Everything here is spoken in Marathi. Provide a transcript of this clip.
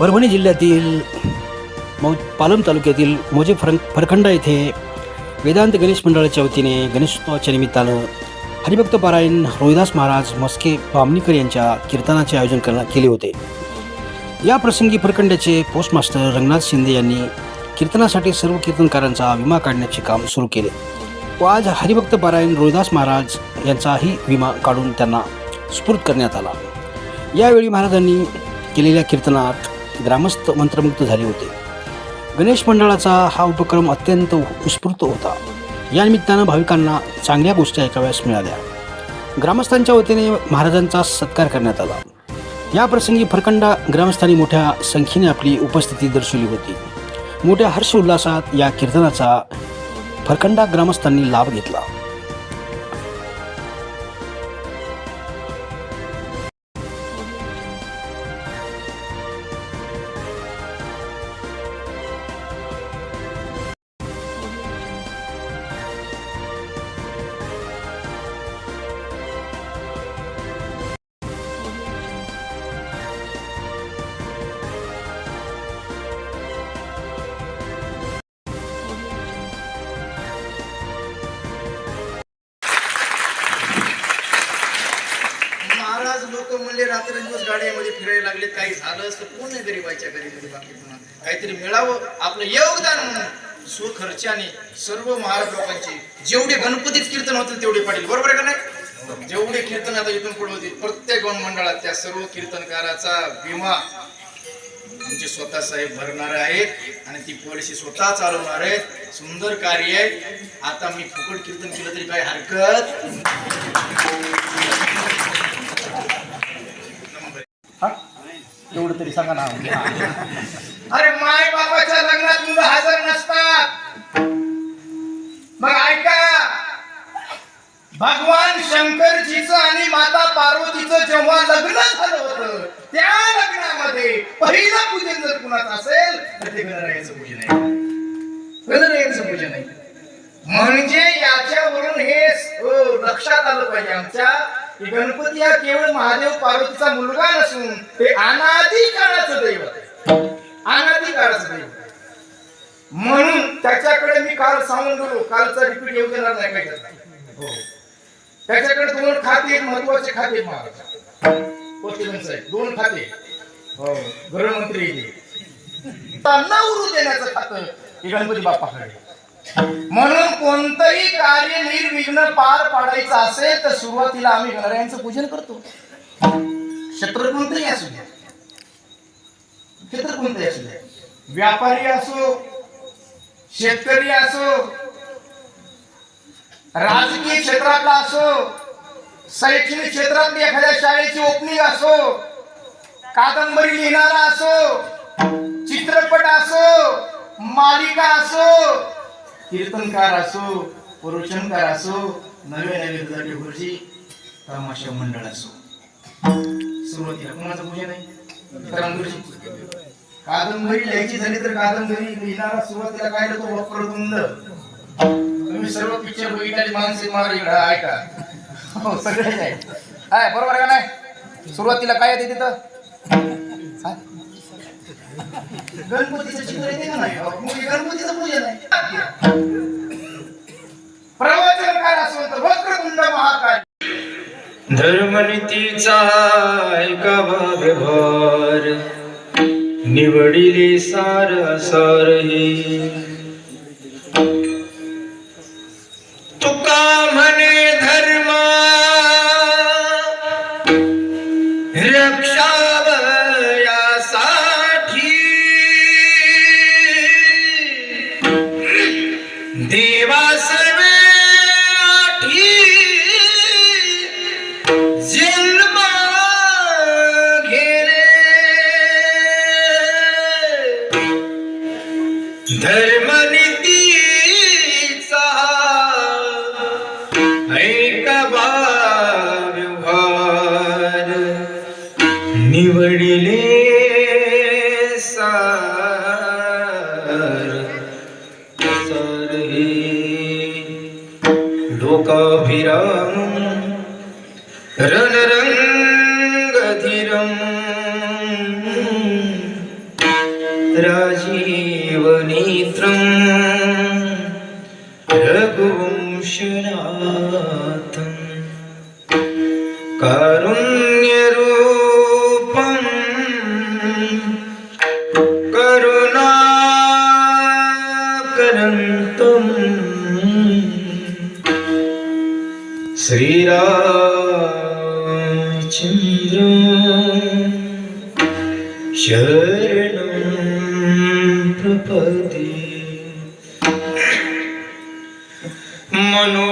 परभणी जिल्ह्यातील मौ पालम तालुक्यातील मोजे फर फरखंडा येथे वेदांत गणेश मंडळाच्या वतीने गणेशोत्सवाच्या निमित्तानं हरिभक्त पारायण रोहिदास महाराज मस्के बामणीकर यांच्या कीर्तनाचे आयोजन करण्यात केले होते. या प्रसंगी फरखंड्याचे पोस्टमास्टर रंगनाथ शिंदे यांनी कीर्तनासाठी सर्व कीर्तनकारांचा विमा काढण्याचे काम सुरू केले. व आज हरिभक्त पारायण रोहिदास महाराज यांचाही विमा काढून त्यांना स्फूर्त करण्यात आला. यावेळी महाराजांनी केलेल्या कीर्तनात ग्रामस्थ मंत्रमुग्ध झाले होते. गणेश मंडळाचा हा उपक्रम अत्यंत उत्स्फूर्त होता. या निमित्तानं भाविकांना चांगल्या गोष्टी ऐकाव्यास मिळाल्या. ग्रामस्थांच्या वतीने महाराजांचा सत्कार करण्यात आला. या प्रसंगी फरकंडा ग्रामस्थांनी मोठ्या संख्येने आपली उपस्थिती दर्शवली होती. मोठ्या हर्ष उल्हासात या कीर्तनाचा फरकंडा ग्रामस्थांनी लाभ घेतला. रात्रंदिवस गाड्यामध्ये फिरायला लागले काही झालं असतं कोण नाही गरीबाच्या घरी बाकी पुन्हा? काहीतरी मिळावं आपलं योगदान म्हणून स्वखर्चाने सर्व महाराज लोकांचे जेवढे गणपतीच कीर्तन होतील तेवढे पाटील. बरोबर आहे का नाही? जेवढे कीर्तन आता इथून पुढे होतील प्रत्येक गण मंडळात त्या सर्व कीर्तनकाराचा विमा आमचे स्वतः साहेब भरणार आहेत आणि ती पॉलिसी स्वतः चालवणार आहेत. सुंदर कार्य आहे. आता मी फुकट कीर्तन केलं तरी काय हरकत? हा? एवढं तरी सांगा ना. अरे माय बापाच्या लग्नात मुलं हजर नसतात. मग ऐका. भगवान शंकरजीच आणि माता पार्वतीचं जेव्हा लग्न झालं होतं त्या लग्नामध्ये पहिलं पूजन जर कुणाचं असेल तर ते गणरायाचं पूजन आहे. गणरायाचं पूजन आहे. म्हणजे याच्यावरून हे हो, लक्षात आलं पाहिजे आमच्या. की गणपती हा केवळ महादेव पार्वतीचा मुलगा नसून ते अनादी काळाचं दैवत आहे. अनादी काळाचं म्हणून त्याच्याकडे मी काल सांगून गेलो कालचा रिपीट येऊ देणार नाही काय हो. त्याच्याकडे दोन खाते एक महत्त्वाचे खाते महाराज. साहेब दोन खाते हो गृहमंत्री त्यांना उरू देण्याचं खातं हे गणपती बाप्पाकडे. म्हणून कोणतंही कार्य निर्विघ्न पार पाडायचं असेल तर सुरुवातीला आम्ही गणरायांचं पूजन करतो. क्षेत्र कोणतंही असू द्या. क्षेत्र कोणतंही असू द्या. व्यापारी असो शेतकरी असो राजकीय क्षेत्रातला असो शैक्षणिक क्षेत्रातली एखाद्या शाळेची ओपनिंग असो कादंबरी लिहिणारा असो चित्रपट असो मालिका असो कीर्तनकार असो प्रवचनकार असो नवे नवे दुधाटे गुरुजी तमाशा मंडळ असो. सुरुवातीला कोणाचं पूजन आहे गुरुजी कादंबरी लिहायची झाली तर कादंबरी लिहिणारा सुरुवातीला काय तो वक्रतुंड. तुम्ही सर्व पिक्चर बघितले मानसिक मार इकडं ऐका. हो सगळे आहे हाय बरोबर का नाही? सुरुवातीला काय येते तिथं? गणपतीचं चित्र येते का नाही? गणपतीचं पूजन आहे. प्रवचनकार असो तर वक्रतुंड महाकाय. धर्मनीतीचा निवडिले सार सार हे निवडिले सार. सार हे लोकाभिराम रणरंगधीरम. राजीवनेत्रम् श्रीरामचन्द्र शरणं प्रपदे। मनो